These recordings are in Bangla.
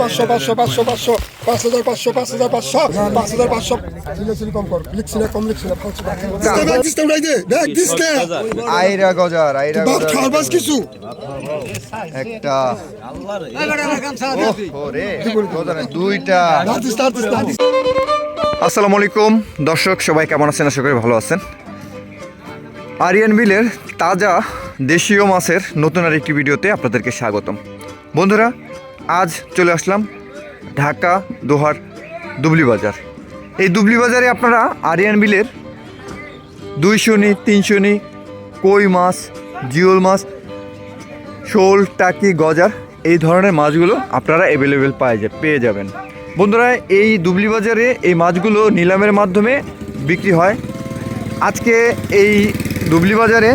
পাঁচশো পাঁচশো পাঁচশো পাঁচশো পাঁচ হাজার পাঁচশো পাঁচ হাজার পাঁচশো পাঁচ হাজার পাঁচশো। আছে কম কর লিখছি না কম লিখছি না পাঁচশো ব্যাগ দিস না আইরা গজার আইরা বাপ খাওয়ার বাস কিছু? একটা দুইটা। আসসালামু আলাইকুম। দর্শক সবাই কেমন আছেন? আশা করি ভালো আছেন। আরিয়ান বিলের তাজা দেশীয় মাছের নতুন আর একটি ভিডিওতে আপনাদেরকে স্বাগতম। বন্ধুরা আজ চলে আসলাম ঢাকা, দোহার, দুবলি বাজার। এই দুবলি বাজারে আপনারা আরিয়ান বিলের দুইশো নি তিনশো নি কই মাছ, জিওল মাছ, শোল, টাকি, গজার এই ধরনের মাছগুলো আপনারা অ্যাভেলেবেল পাওয়া যায় পেয়ে যাবেন। বন্ধুরা, এই দুবলি বাজারে এই মাছগুলো নিলামের মাধ্যমে বিক্রি হয়। আজকে এই দুবলি বাজারে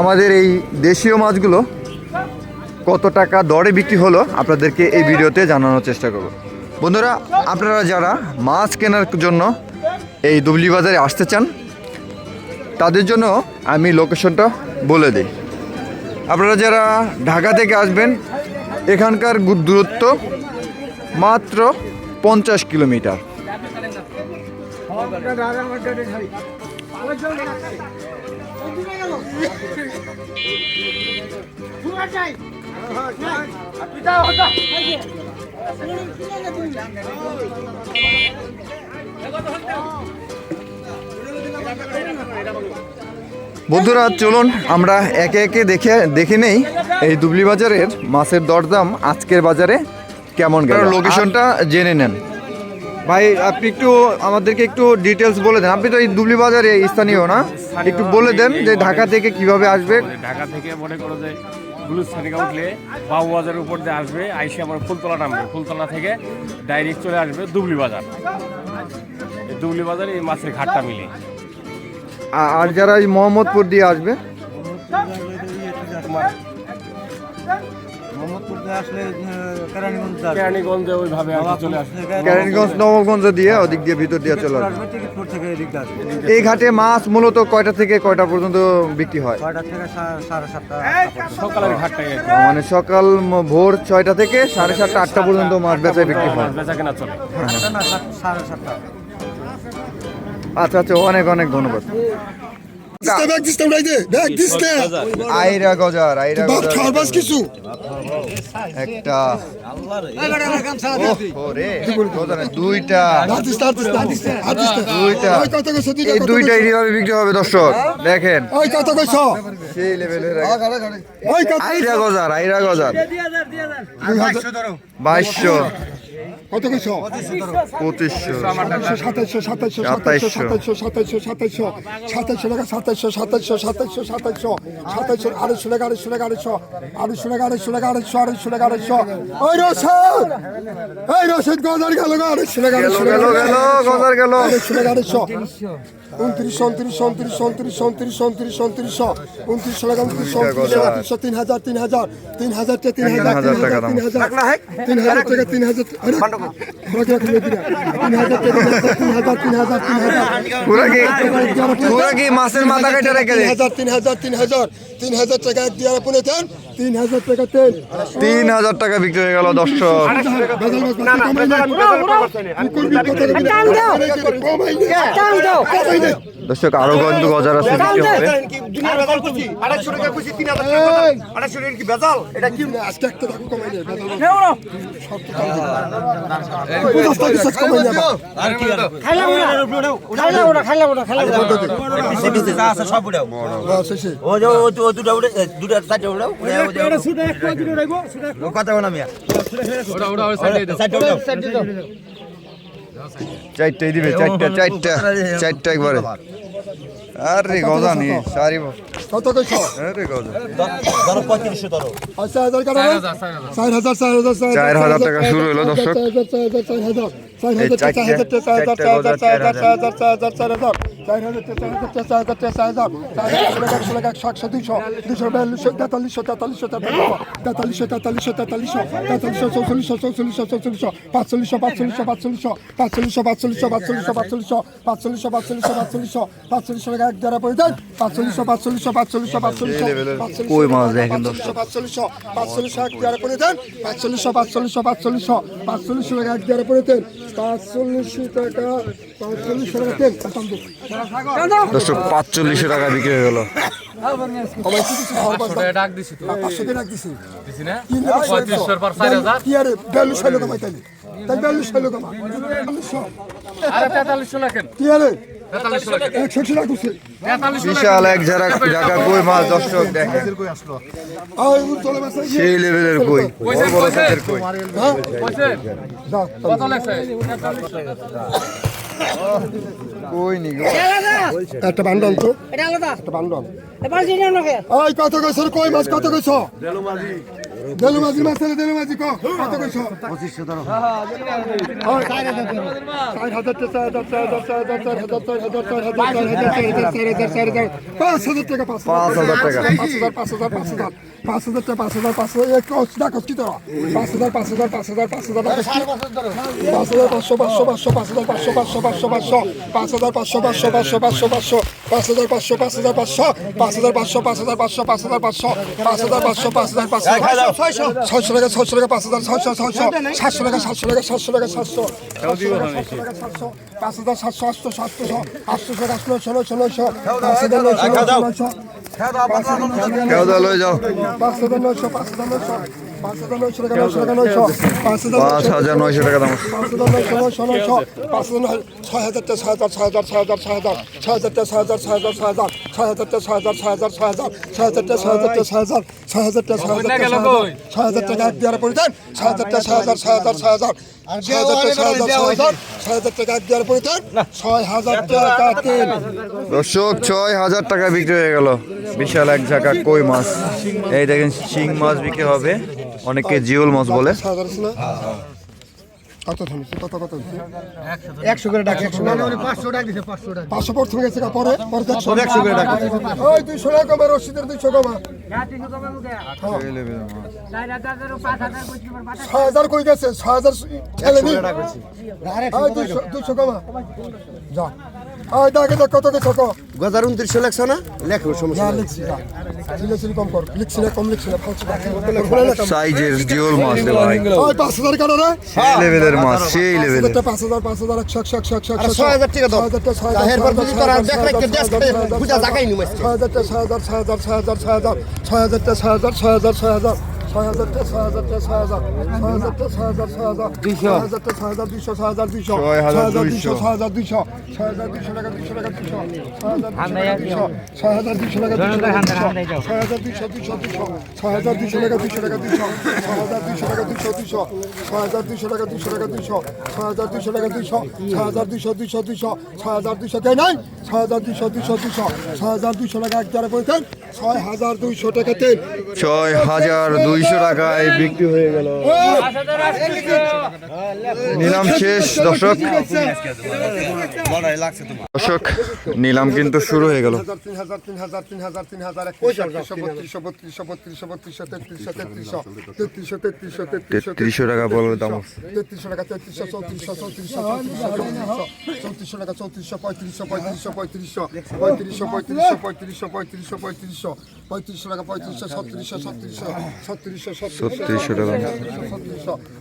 আমাদের এই দেশীয় মাছগুলো কত টাকা দরে বিক্রি হলো আপনাদেরকে এই ভিডিওতে জানানোর চেষ্টা করব। বন্ধুরা আপনারা যারা মাছ কেনার জন্য এই দুবলি বাজারে আসতে চান তাদের জন্য আমি লোকেশনটা বলে দিই। আপনারা যারা ঢাকা থেকে আসবেন এখানকার দূরত্ব মাত্র পঞ্চাশ কিলোমিটার। বন্ধুরা চলুন আমরা একে একে দেখে দেখে নেই এই দুবলি বাজারের মাছের দরদাম আজকের বাজারে কেমন গেল। লোকেশনটা জেনে নেন। ভাই আপনি একটু আমাদেরকে একটু ডিটেলস বলে দেন। আপনি তো এই দুবলি বাজারে স্থানীয় না? একটু বলে দেন যে ঢাকা থেকে কীভাবে আসবে। ঢাকা থেকে মনে করো যে গুলুস্থান থেকে উঠলে বাবুবাজারের উপর দিয়ে আসবে আইসে আমার ফুলতলা নামবে। ফুলতলা থেকে ডাইরেক্ট চলে আসবে দুবলি বাজার। এই দুবলি বাজারে এই মাছের ঘাটটা মিলে। আর যারা এই মোহাম্মদপুর দিয়ে আসবে? তোমার কেরানীগঞ্জে ওইভাবে চলে আসবে। ক্যারেনগঞ্জ নবগঞ্জ দিয়ে ওদিক দিয়ে ভিতর দিয়ে চলে আসবে। এই ঘাটে মাছ মূলত কয়টা থেকে কয়টা পর্যন্ত বিক্রি হয়? সকালের ঘাটটাই মানে সকাল ভোর ছয়টা থেকে সাড়ে সাতটা আটটা পর্যন্ত মাছ বেচায় বিক্রি হয়। মাছ বেচা কেনা চলে। আচ্ছা আচ্ছা অনেক অনেক ধন্যবাদ। আইরা কিছু। একটা। দুইটা। এই বিক্রি হবে দর্শক? দেখেন। ওই আইরা আইরা বাইশশো। কত কইছ পঁচিশশো সাতাইশশো সাতাইশশো সাতাইশশো সাতাইশশো সাতাইশশো সাতাইশশো টাকা সাতাইশশো সাতাইশশো সাতাইশশো সাতাইশশো সাতাইশশো আড়াইশো টাকা আড়াইশো টাকা আড়াইশো আড়াইশো টাকা আড়াইশো টাকা আড়াইশো আড়াইশো টাকা আড়াইশো ওই রসদ এই রসদ গজার গেল আড়াইশো টাকা আড়াইশো টাকা গজার গেল আড়াইশো টাকা আড়াইশো উনত্রিশশো উনত্রিশশো উনত্রিশশো উনত্রিশশো উনত্রিশশো উনত্রিশশো উনত্রিশশো উনত্রিশশো টাকা উনত্রিশশো উনত্রিশশো উনত্রিশশো তিন হাজার তিন হাজার তিন হাজার তিন হাজার। তিন হাজার তিন হাজার তিন হাজার তিন হাজার টাকা তিন হাজার মাছের মাথা কেটে রেখে তিন হাজার তিন হাজার তিন হাজার তিন হাজার টাকা এক দিয়ারা তিন হাজার টাকা তিন হাজার টাকা বিক্রি হয়ে গেল দর্শক দর্শক আরও গন্ধ গজার আছে চারটাই দিবে চারটা চারটা চারটা একবারে আরে গজা নিয়ে সারি কত কইছ আরে গজা। আচ্ছা হাজার চার হাজার চার হাজার। চার হাজার টাকা শুরু হলো, দর্শক। চার হাজার। চার হাজার চার হাজার চার হাজার চার হাজার চার হাজার চার হাজার চার হাজার চার হাজার চার হাজার চার হাজার চার হাজার চার হাজার চার হাজার টাকা একশো একশো দুইশো দুশো বিয়াল্লিশশো তেতাল্লিশশো তেতাল্লিশশো তেতাল্লিশশো তেতাল্লিশশো তেতাল্লিশশো তেতাল্লিশশো চৌচল্লিশশো চৌচল্লিশশো চৌচল্লিশশো পাঁচচল্লিশশো পাঁচচল্লিশশো পাঁচচল্লিশশো পাঁচচল্লিশশো পাঁচচল্লিশশো পাঁচচল্লিশশো পাঁচচল্লিশশো পাঁচচল্লিশশো পাঁচচল্লিশশো পাঁচচল্লিশশো টাকা এক পড়ে দেন পাঁচচল্লিশশো পাঁচচল্লিশশো পাঁচচল্লিশশো পাঁচচল্লিশশো। পাঁচচল্লিশশো পাঁচচল্লিশশো এক পড়ে দেন পাঁচচল্লিশশো পাঁচচল্লিশশো পাঁচচল্লিশশো পাঁচচল্লিশশো টাকা এক পড়ে দেন পাঁচচল্লিশশো টাকা পাঁচচল্লিশশো টাকা দর্শক পাঁচচল্লিশশো টাকা বিক্রি হয়ে গেল। বিশাল এক যারা জায়গা কই মাছ? দর্শক সেই লেভেলের কই? বড় কত কইছো কই মাছ কত কইছো? আরে তেতাল্লিশশো লেখেন কি টাকা এক কত নি তো কইছ রে কই মাছ কত কইছ দেলু মাঝি দেলু মাঝি মাছ রে দেলু মাঝি কো কত কইছ 2500 ধরো ওই 4000 টাকা 4000 4000 5000 টাকা 5000 টাকা। 5000 5000 5000 5000 টাকা 5000 5000 এক কষ্ট টাকা কি তোরা 5000 5000 5000 5000 টাকা কি 5000 500 500 500 5000 500 500 500 5000 500 500 500 500 500 5000 500 5000 500 5000 500 5000 500 5000 500 5000 500 5000 500 ছয়শো টাকা ছয়শো টাকা পাঁচ হাজার ছয়শো ছয়শো সাতশো টাকা সাতশো টাকা সাতশো টাকা সাতশো। পাঁচ হাজার সাতশো আটশো সাতশো আটশো টাকা ষোলো ষোলো ষোলোশো পাঁচ হাজার নয়শো নয়শো নয়শো পাঁচ হাজার নয়শো পাঁচ হাজার নয়শো। পাঁচ হাজার হাজার নয়শো টাকা দাম। ছয় হাজার ছয় হাজার ছয় হাজার ছয় হাজার ছয় হাজার ছয় হাজার ছয় হাজার ছয় হাজারটা ছয় হাজার ছয় হাজার ছয় হাজার ছয় হাজার ছয় হাজার ছয় হাজার টাকা এক দেওয়ার ছয় ছয় হাজার ছয় হাজার ছয় হাজার ছয় হাজারটা ছয় হাজার ছয় হাজার ছয় হাজার টাকা এক দেওয়ার ছয় হাজার টাকা দর্শক ছয় হাজার টাকা বিক্রি হয়ে গেল। বিশাল এক ঝাঁকা কই মাছ? এই দেখেন শিং মাছ বিক্রি হবে। অনেকে জিওল মাছ বলে। একশো করে ডাক একশো পাঁচশো টাকা দিছে পাঁচশো টাকা পাঁচশো প্রথমে গেছে গা, পরে পরে একশো করে ডাক। ওই দুইশো টাকা কমে রসিদের দুইশো কমা। ছয় হাজার কই গেছে? ছয় হাজার দুইশো কমা। যা। ওই দাগে দেখ কত কে ছক গজার উনত্রিশশো লেখছো না লেখো সমস্যা না লিখছি না লিখছি কম কর লিখছি না কম লিখছি না সাইজের জিওল মাছ রে ভাই ওই 5000 কারও রে সেই লেভেলের মাছ সেই লেভেলের 5000 5000 শক ছয় হাজার ছয় হাজার ছয় হাজার ছয় হাজারটা ছয় হাজারটা ছয় হাজার ছয় হাজারটা ছয় হাজার ছয় হাজার দুইশো হাজারটা ছয় হাজার দুইশো ছয় হাজার দুইশো ছয় হাজার দুইশো। ছয় হাজার দুইশো ছয় হাজার দুইশো টাকা দুইশো টাকা দুইশো ছয় হাজার দুইশো টাকা দুইশো ছয় হাজার দুইশো দুইশো দুইশো ছয় হাজার দুইশো টাকা দুইশো টাকা দুইশো ছয় হাজার দুইশো টাকা দুইশো দুইশো ছয় হাজার দুইশো টাকা দুইশো টাকা দুইশো ছয় হাজার দুইশো টাকা দুইশো ছয় হাজার দুইশো দুইশো দুইশো ছয় হাজার দুইশো কে নাই ছয় হাজার দুইশো দুইশো দুইশো ছয় হাজার দুইশো টাকা এক দ্বারা বলতেন ছয় হাজার দুইশো টাকা তেল ছয় হাজার দুইশো টাকায় বিক্রি হয়ে গেল। নিলাম শেষ, দর্শক। দর্শক, নিলাম কিন্তু শুরু হয়ে গেল। তেত্রিশশো টাকা বলে দাম তেত্রিশশো টাকা, তেত্রিশশো চৌত্রিশশো চৌত্রিশশো চৌত্রিশশো টাকা চৌত্রিশশো পঁয়ত্রিশশো পঁয়ত্রিশশো পঁয়ত্রিশশো পঁয়ত্রিশশো পঁয়ত্রিশশো পঁয়ত্রিশশো পঁয়ত্রিশশো পঁয়ত্রিশশো পঁয়ত্রিশশো টাকা পঁয়ত্রিশশো ছত্রিশশো ছত্রিশশো ছত্রিশশো ছত্রিশশো টাকা।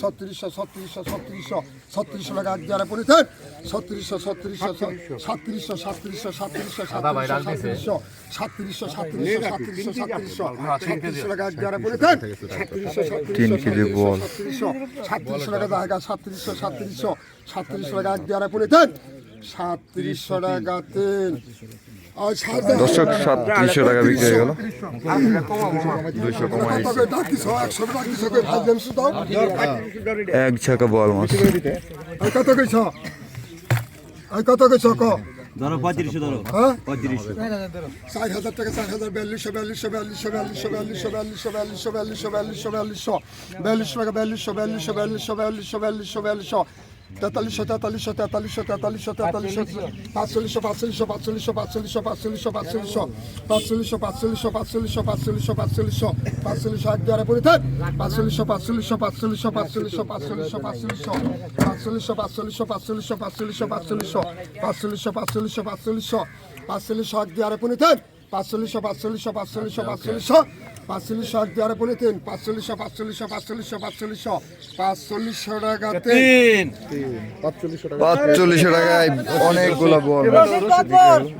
ছত্রিশশো ছত্রিশশো ছত্রিশশো ছত্রিশশো ছত্রিশশো টাকা এক জায়গায় পড়েছেন ছত্রিশশো ছত্রিশশো সাতত্রিশশো সাতত্রিশশো সাতত্রিশশো সাতত্রিশশো সাতত্রিশশো সাতত্রিশশো সাতত্রিশশো সাতত্রিশশো সাতত্রিশশো টাকা এক জায়গায় পড়েছেন সাতত্রিশশো। সাতত্রিশশো সাতত্রিশশো টাকা জায়গা সাতত্রিশশো সাতত্রিশশো সাতত্রিশশো টাকা এক দেওয়ার পরে সাতত্রিশশো টাকা আর সাত- দর্শক সাতত্রিশশো টাকা বিক্রি হয়ে গেল দুইশো কমাই এক ঝাঁকা বল মাছ কত কইছ কত কইছ ক ধরো পঁয়ত্রিশশো ধরো হ্যাঁ পঁয়ত্রিশশো চার হাজার টাকা চার হাজার বিয়াল্লিশশো বিয়াল্লিশশো বিয়াল্লিশশো বিয়াল্লিশশো বিয়াল্লিশশো বিয়াল্লিশশো বিয়াল্লিশশো বিয়াল্লিশশো বিয়াল্লিশশো বিয়াল্লিশশো টাকা বিয়াল্লিশশো বিয়াল্লিশশো বিয়াল্লিশশো বিয়াল্লিশশো বিয়াল্লিশশো বিয়াল্লিশশো তেতাল্লিশশো তেতাল্লিশশো তেতাল্লিশশো তেতাল্লিশশো তেতাল্লিশশো পাঁচচল্লিশশো পাঁচচল্লিশশো পাঁচচল্লিশশো পাঁচচল্লিশশো পাঁচচল্লিশশো পাঁচচল্লিশশো পাঁচচল্লিশশো পাঁচচল্লিশশো পাঁচচল্লিশশো পাঁচচল্লিশশো পাঁচচল্লিশশো এক দুয়ারে পরিতে পাঁচচল্লিশশো পাঁচচল্লিশশো পাঁচচল্লিশশো পাঁচচল্লিশশো পাঁচচল্লিশশো পাঁচচল্লিশশো পাঁচচল্লিশশো পাঁচচল্লিশশো পাঁচচল্লিশশো পাঁচচল্লিশশো পাঁচচল্লিশশো পাঁচচল্লিশশো পাঁচচল্লিশশো পাঁচচল্লিশশো পাঁচচল্লিশশো এক দুয়ারে পরিতে পাঁচচল্লিশশো পাঁচচল্লিশশো পাঁচচল্লিশশো পাঁচচল্লিশশো পাঁচচল্লিশশো এক দুয়ারে পলিথিন পাঁচচল্লিশশো পাঁচচল্লিশশো পাঁচচল্লিশশো পাঁচচল্লিশশো পাঁচচল্লিশশো টাকা তিন। পাঁচচল্লিশশো টাকা। পাঁচচল্লিশশো টাকায় অনেকগুলো বল।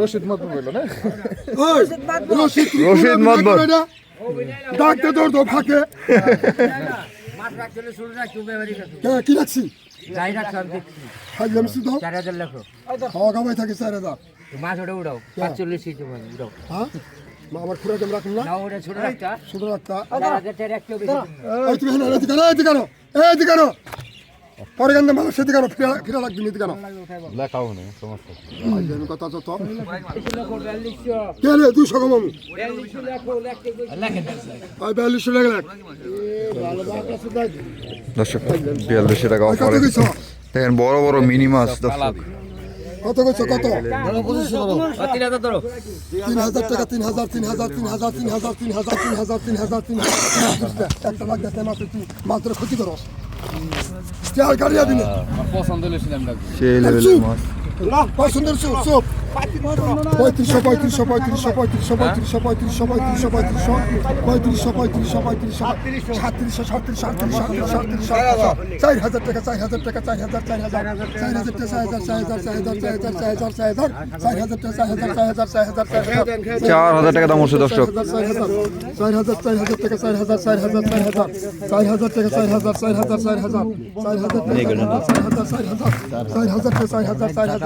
রশিদ মত বলল না? রশিদ রশিদ মত ডাকতে তোর তো ফাঁকে। কি রাখছি খাওয়া খাওয়াই থাকে চার হাজার। মাছ ওটা উড়াও। পাঁচচল্লিশ উড়াও। হ্যাঁ? আমার খুঁড়া কেমন রাখুন না। ছোট রাখতা ছোট রাখতা এই তুমি কেন পরে গান মানুষ সেটি কেন ফিরা ফিরা লাগবে না লেখাও নেই সমস্যা কথা তো। কেলে আমি বিয়াল্লিশশো লেখ। দর্শক টাকা দেখেন বড় বড় মিনি মাছ দর্শক। কত কইছো কত তিন হাজার ধরো তিন হাজার টাকা তিন হাজার তিন হাজার তিন হাজার তিন হাজার তিন হাজার তিন মাত্র ক্ষতি করো আর গাড়ি দিনে পছন্দ মাছ পছন্দের সুপ সুপ পঁয়ত্রিশশো পঁয়ত্রিশশো পঁয়ত্রিশশো পঁয়ত্রিশশো পঁয়ত্রিশশো পঁয়ত্রিশশো পঁয়ত্রিশশো পঁয়ত্রিশশো পঁয়ত্রিশশো পঁয়ত্রিশশো পঁয়ত্রিশশো সাতত্রিশশো সাতত্রিশ সাতত্রিশ সাতত্রিশ সাতত্রিশ চার হাজার টাকা চার হাজার টাকা চার হাজার চার হাজার চার হাজার টাকা চার হাজার চার হাজার চার হাজার চার হাজার চার হাজার চার হাজার চার হাজার টাকা চার হাজার চার হাজার চার হাজার চার হাজার চার হাজার টাকা দাম হচ্ছে দর্শক চার হাজার চার হাজার চার হাজার টাকা চার হাজার চার হাজার চার হাজার চার হাজার টাকা চার হাজার চার হাজার চার হাজার চার হাজার চার হাজার চার হাজার টাকা চার হাজার চার হাজার চার হাজার অনেক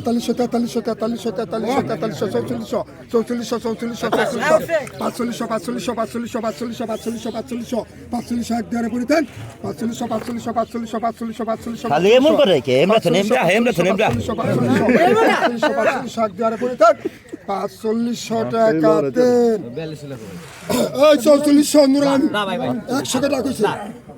ডাক দিয়ে একশো একশো একশো টাকা এই চৌচল্লিশশো এক জায়গায় সিংড়া মাছ দর্শক ট্যাংরা মাছ দেখেন ট্যাংরা পুটি সব আছে দুই টাকা দেওয়া হয়েছে না? ধরো তুমি দুইটা করব তুমি আবার দুইটা করব কি কত কত কত দুই হাজার টাকা এতগুলো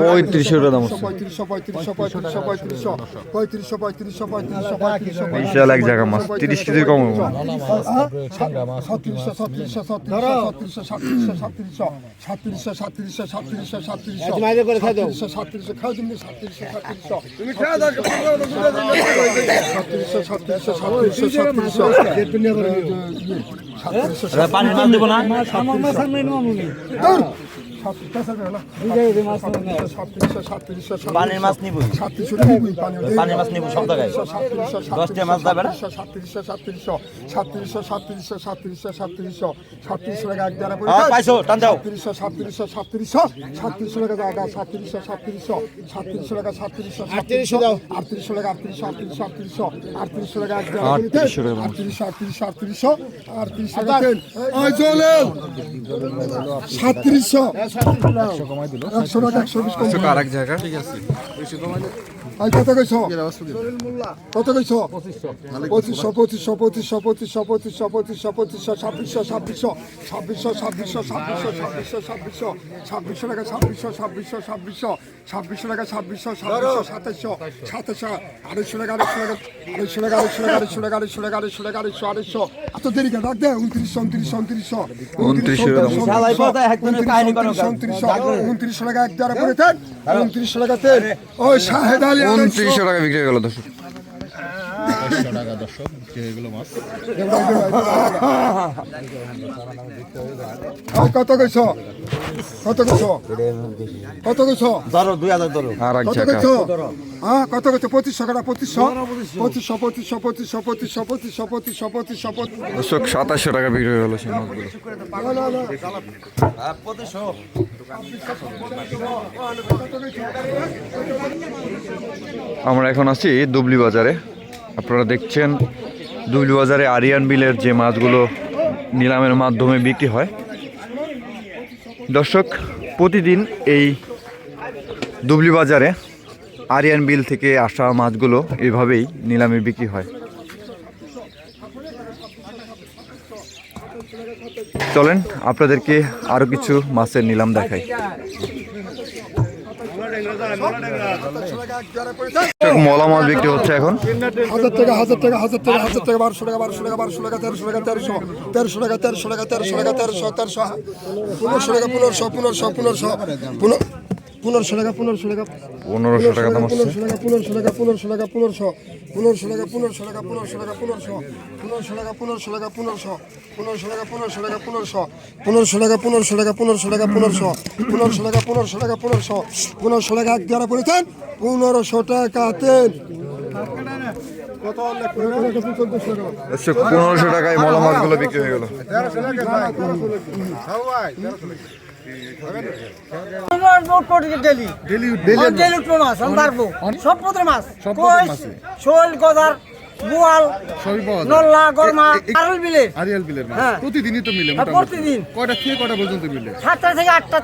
পঁয়ত্রিশশো টাকা দাম বিশাল এক জায়গা মাছ তিরিশ কেজির কম ছত্রিশশো ছত্রিশশো ছত্রিশশো সাতত্রিশশো সাতত্রিশশো সাতত্রিশশো সাতত্রিশশো সাতত্রিশশো সাতত্রিশশো পানির মাছ দেবো না পানির মাছ নিবই পানির মাছ নিবো সব জায়গায় দশটা মাছ যাবে না সাতত্রিশশো সাতত্রিশশো সাতত্রিশশো সাতত্রিশশো সাতত্রিশশো সাতত্রিশশো সাতত্রিশশো টাকা এক দ্বারা হ্যাঁ, পাইছো, টান দাও। সাতত্রিশশো সাতত্রিশশো সাতত্রিশশো সাতত্রিশশো টাকা জায়গা সাতত্রিশশো সাতত্রিশশো সাতত্রিশশো টাকা সাতত্রিশশো আটত্রিশশো আটত্রিশশো টাকা আটত্রিশশো আটত্রিশশো আটত্রিশশো আটত্রিশশো টাকা এক দ্বারা আটত্রিশশো আটত্রিশশো আটত্রিশশো আটত্রিশশো টাকা সাতত্রিশশো একশো টাকা একশো বিশ কম আর এক জায়গা? আই কত কইছো? কত কইছো? পঁচিশশো। পঁচিশশো পঁচিশশো পঁচিশশো পঁচিশশো পঁচিশশো পঁচিশশো ছাব্বিশশো ছাব্বিশশো ছাব্বিশশো ছাব্বিশশো ছাব্বিশশো ছাব্বিশশো ছাব্বিশশো ছাব্বিশশো টাকা ছাব্বিশশো ছাব্বিশশো ছাব্বিশশো ছাব্বিশশো টাকা ছাব্বিশশো ছাব্বিশশো সাতাশশো সাতাশশো আড়াইশো টাকা আড়াইশো টাকা আড়াইশো টাকা আড়াইশো টাকা আড়াইশো টাকা আড়াইশো টাকা আড়াইশো টাকা আড়াইশো এত দেরি কেন? রাখ দে উনত্রিশশো উনত্রিশশো উনত্রিশশো। উনত্রিশশো? উনত্রিশশো উনত্রিশশো টাকা এক দ্বারা করে। দেন উনত্রিশশো টাকা তেল ওই শাহেদ আলী উনত্রিশশো টাকা বিক্রি হয়ে গেল দর্শক। ওই কত কইছ? কত কইছ? কত কইছ? ধরো দুই হাজার ধরো। কত কইছ? হ্যাঁ কত কইছ? পঁচিশশো টাকা পঁচিশশো? পঁচিশশো। পঁচিশশো পঁচিশশো পঁচিশশো পঁচিশশো পঁচিশশো পঁচিশশো পঁচিশশো দর্শক সাতাশশো টাকা বিক্রি হয়ে গেল সেই মাছগুলো। আমরা এখন আছি দুবলি বাজারে। আপনারা দেখছেন দুবলি বাজারে আরিয়ান বিলের যে মাছগুলো নিলামের মাধ্যমে বিক্রি হয়। দর্শক, প্রতিদিন এই দুবলি বাজারে আরিয়ান বিল থেকে আসা মাছগুলো এভাবেই নিলামে বিক্রি হয়। চলেন, আপনাদেরকে আরও কিছু মাছের নিলাম দেখাই। মলা মাছ বিক্রি হচ্ছে এখন? হাজার টাকা হাজার টাকা হাজার টাকা হাজার টাকা বারোশো টাকা বারোশো টাকা বারোশো টাকা তেরোশো টাকা তেরোশো তেরোশো টাকা তেরোশো টাকা তেরোশো টাকা তেরোশো তেরোশো পনেরোশো টাকা পনেরোশো পনেরোশো পনেরোশো পনেরো পনেরোশো টাকা পনেরোশো টাকা পনেরোশো টাকা দাম হচ্ছে পনেরোশো টাকা পনেরোশো টাকা পনেরোশো পনেরোশো টাকা পনেরোশো টাকা পনেরোশো টাকা পনেরোশো পনেরোশো টাকা পনেরোশো টাকা পনেরোশো পনেরোশো টাকা পনেরোশো টাকা পনেরোশো পনেরোশো টাকা পনেরোশো টাকা পনেরোশো টাকা পনেরোশো পনেরোশো টাকা পনেরোশো টাকা পনেরোশো পনেরোশো টাকা এক দ্বারা পড়েছেন পনেরোশো টাকা তেল টাকা পনেরোশো টাকায় বিক্রি হয়ে গেল সব পদের মাছ শোল বোয়াল নল্লা গরমা আরল বিলে আরিয়াল বিলের। মাছ। হ্যাঁ। প্রতিদিনই তো মিলে হ্যাঁ, প্রতিদিন। কয়টা থেকে কয়টা পর্যন্ত মিলে? সাতটা থেকে আটটা